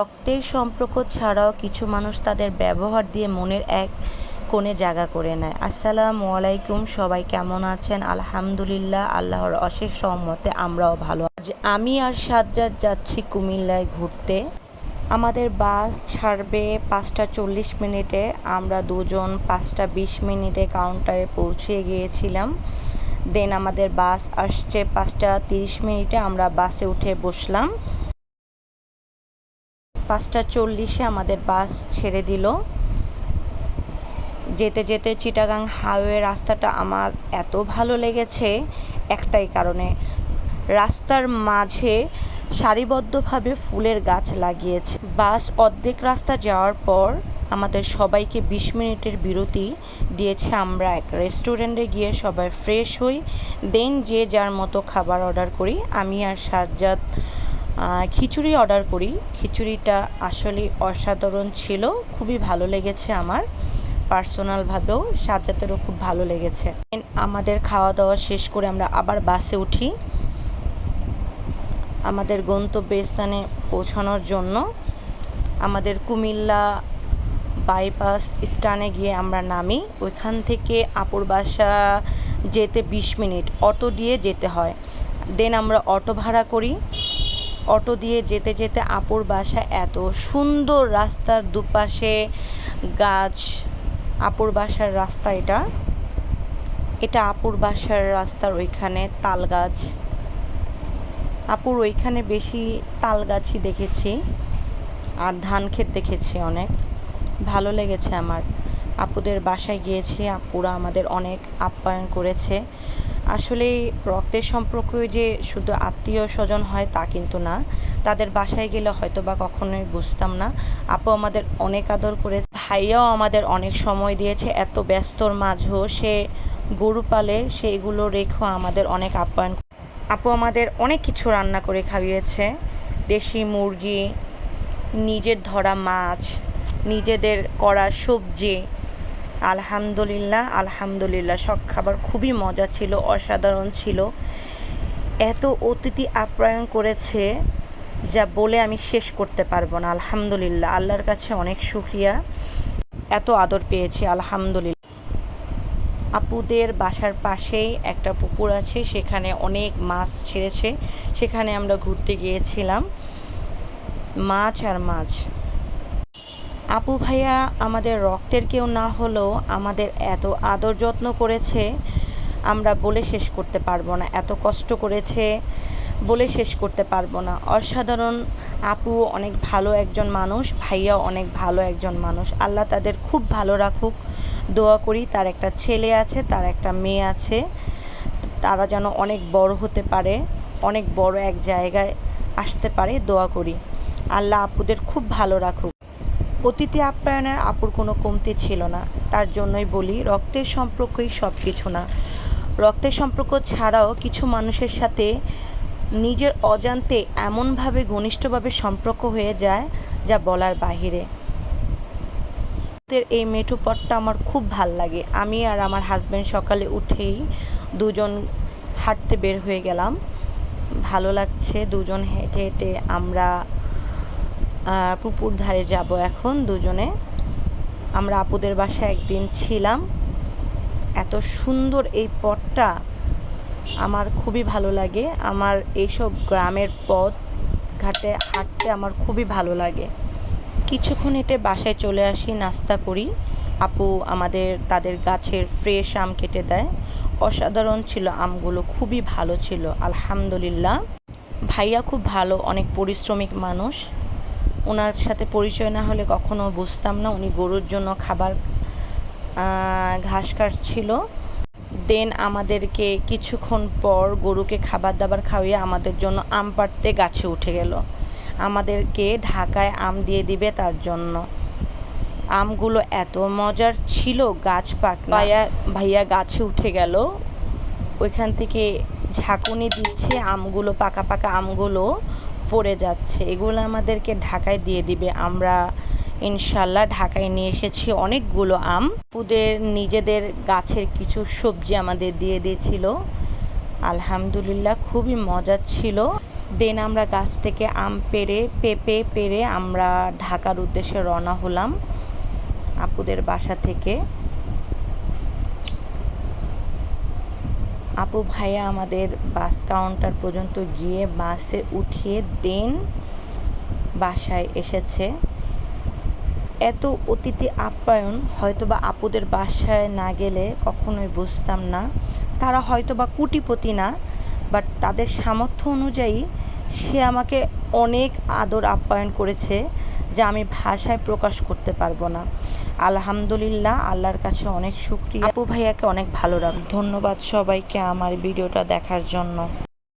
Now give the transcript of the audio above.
রক্তের সম্পর্ক ছাড়াও কিছু মানুষ তাদের ব্যবহার দিয়ে মনের এক কোণে জায়গা করে নেয়। আসসালামু আলাইকুম, সবাই কেমন আছেন? আলহামদুলিল্লাহ, আল্লাহর অশেষ সহমতে আমরাও ভালো আজ আমি আর সাজ্জাদ যাচ্ছি কুমিল্লায় ঘুরতে। আমাদের বাস ছাড়বে পাঁচটা চল্লিশ মিনিটে। আমরা দুজন পাঁচটা বিশ মিনিটে কাউন্টারে পৌঁছে গিয়েছিলাম। দেন আমাদের বাস আসছে পাঁচটা তিরিশ মিনিটে। আমরা বাসে উঠে বসলাম। পাঁচটা চল্লিশে আমাদের বাস ছেড়ে দিল। যেতে যেতে চিটাগাং হাইওয়ে রাস্তাটা আমার এত ভালো লেগেছে একটাই কারণে। রাস্তার মাঝে সারিবদ্ধভাবে ফুলের গাছ লাগিয়েছে। বাস অর্ধেক রাস্তা যাওয়ার পর আমাদের সবাইকে বিশ মিনিটের বিরতি দিয়েছে আমরা এক রেস্টুরেন্টে গিয়ে সবাই ফ্রেশ হই। দেন যে যার মতো খাবার অর্ডার করি, আমি আর সাজ্জাদ খিচুড়ি অর্ডার করি। খিচুড়িটা আসলে অসাধারণ ছিল, খুবই ভালো লেগেছে আমার। পার্সোনালভাবেও সাজ্জাতেরও খুব ভালো লেগেছে। আমাদের খাওয়া দাওয়া শেষ করে আমরা আবার বাসে উঠি। আমাদের গন্তব্যস্থানে পৌঁছানোর জন্য। আমাদের কুমিল্লা বাইপাস স্ট্যান্ডে গিয়ে আমরা নামি। ওইখান থেকে আপুর বাসা যেতে বিশ মিনিট, অটো দিয়ে যেতে হয়। দেন আমরা অটো ভাড়া করি। অটো দিয়ে যেতে যেতে আপুর বাসা এত সুন্দর রাস্তার দুপাশে গাছ, আপুর বাসার রাস্তা এটা। এটা আপুর বাসার রাস্তার ওইখানে তাল গাছ। আপুর ওইখানে বেশি তাল গাছই দেখেছি আর ধান ক্ষেত দেখেছি অনেক। ভালো লেগেছে আমার। আপুদের বাসায় গিয়েছি, আপুরা আমাদের অনেক আপ্যায়ন করেছে। আসলে রক্তের সম্পর্ক যে শুধু আত্মীয় স্বজন হয় তা কিন্তু না। তাদের বাসায় গেলে হয়তো বা কখনোই বুঝতাম না। আপু আমাদের অনেক আদর করে ভাইয়াও আমাদের অনেক সময় দিয়েছে। এত ব্যস্তর মাঝেও সে গরু পালে সেইগুলো রেখেও আমাদের অনেক আপ্যায়ন আপু আমাদের অনেক কিছু রান্না করে খাইয়েছে। দেশি মুরগি, নিজের ধরা মাছ, নিজেদের করা সবজি আলহামদুলিল্লাহ আলহামদুলিল্লাহ। সব খাবার খুবই মজা ছিল, অসাধারণ ছিল। এত অতিথি আপ্যায়ন করেছে যা বলে আমি শেষ করতে পারব না, আলহামদুলিল্লাহ। আল্লাহর কাছে অনেক শুক্রিয়া। এত আদর পেয়েছি, আলহামদুলিল্লাহ। আপুদের বাসার পাশেই একটা পুকুর আছে, সেখানে অনেক মাছ ছেড়েছে। সেখানে আমরা ঘুরতে গিয়েছিলাম। মাছ আর মাছ। আপু ভাইয়া, আমাদের রক্তের কেউ না হলেও আমাদের এত আদর যত্ন করেছে, আমরা বলে শেষ করতে পারব না। এত কষ্ট করেছে, বলে শেষ করতে পারব না। অসাধারণ, আপু অনেক ভালো একজন মানুষ ভাইয়াও অনেক ভালো একজন মানুষ। আল্লাহ তাদের খুব ভালো রাখুক। দোয়া করি, তার একটা ছেলে আছে, তার একটা মেয়ে আছে। তারা যেন অনেক বড় হতে পারে, অনেক বড় এক জায়গায় আসতে পারে, দোয়া করি। আল্লাহ আপুদের খুব ভালো রাখুক। অতিথি আপ্যায়নের আপুর কোনো কমতি ছিল না। তার জন্যই বলি, রক্তের সম্পর্কই সব কিছু না। রক্তের সম্পর্ক ছাড়াও কিছু মানুষের সাথে নিজের অজান্তে এমনভাবে ঘনিষ্ঠভাবে সম্পর্ক হয়ে যায়, যা বলার বাহিরে। এই মেঠো আমার খুব ভালো লাগে। আমি আর আমার হাজব্যান্ড সকালে উঠেই দুজন হাঁটতে বের হয়ে গেলাম। ভালো লাগছে, দুজন হেঁটে হেঁটে আমরা পুকুর ধারে যাব এখন দুজনে। আমরা আপুদের বাসায় একদিন ছিলাম। এত সুন্দর এই পথটা আমার খুবই ভালো লাগে। আমার এইসব গ্রামের পথ ঘাটে হাঁটতে আমার খুবই ভালো লাগে। কিছুক্ষণ হেঁটে বাসায় চলে আসি, নাস্তা করি। আপু আমাদের, তাদের গাছের ফ্রেশ আম কেটে দেয়। অসাধারণ ছিল আমগুলো, খুবই ভালো ছিল, আলহামদুলিল্লাহ। ভাইয়া খুব ভালো, অনেক পরিশ্রমিক মানুষ। ওনার সাথে পরিচয় না হলে কখনো বুঝতাম না। উনি গরুর জন্য খাবার ঘাস কাটছিল। দেন আমাদেরকে কিছুক্ষণ পর গরুকে খাবার দাবার খাওয়িয়ে আমাদের জন্য আম পাড়তে গাছে উঠে গেল। আমাদেরকে ঢাকায় আম দিয়ে দিবে তার জন্য। আমগুলো এত মজার ছিল, গাছ পাক ভাইয়া ভাইয়া গাছে উঠে গেল। ওইখান থেকে ঝাঁকুনি দিচ্ছে আমগুলো, পাকা পাকা আমগুলো। পড়ে যাচ্ছে। এগুলো আমাদেরকে ঢাকায় দিয়ে দিবে। আমরা ইনশাল্লাহ ঢাকায় নিয়ে এসেছি অনেকগুলো আম। পুদের নিজেদের গাছের কিছু সবজি আমাদের দিয়ে দিয়েছিল। আলহামদুলিল্লাহ খুবই মজার ছিল। দেন আমরা গাছ থেকে আম পেরে, পেঁপে পেরে আমরা ঢাকার উদ্দেশ্যে রওনা হলাম আপুদের বাসা থেকে। আপু ভাইয়া আমাদের বাস কাউন্টার পর্যন্ত গিয়ে বাসে উঠিয়ে দেন, বাসায় এসেছে। এত অতিথি আপ্যায়ন, হয়তোবা আপুদের বাসায় না গেলে কখনোই বুঝতাম না। তারা হয়তোবা কুটিপতি না বাট তাদের সামর্থ্য অনুযায়ী সে আমাকে অনেক আদর আপ্যায়ন করেছে যা আমি ভাষায় প্রকাশ করতে পারব না। আলহামদুলিল্লাহ, আল্লাহর কাছে অনেক শুক্রিয়া। আপু ভাইয়াকে অনেক ভালো রাখ ধন্যবাদ সবাইকে আমার ভিডিওটা দেখার জন্য।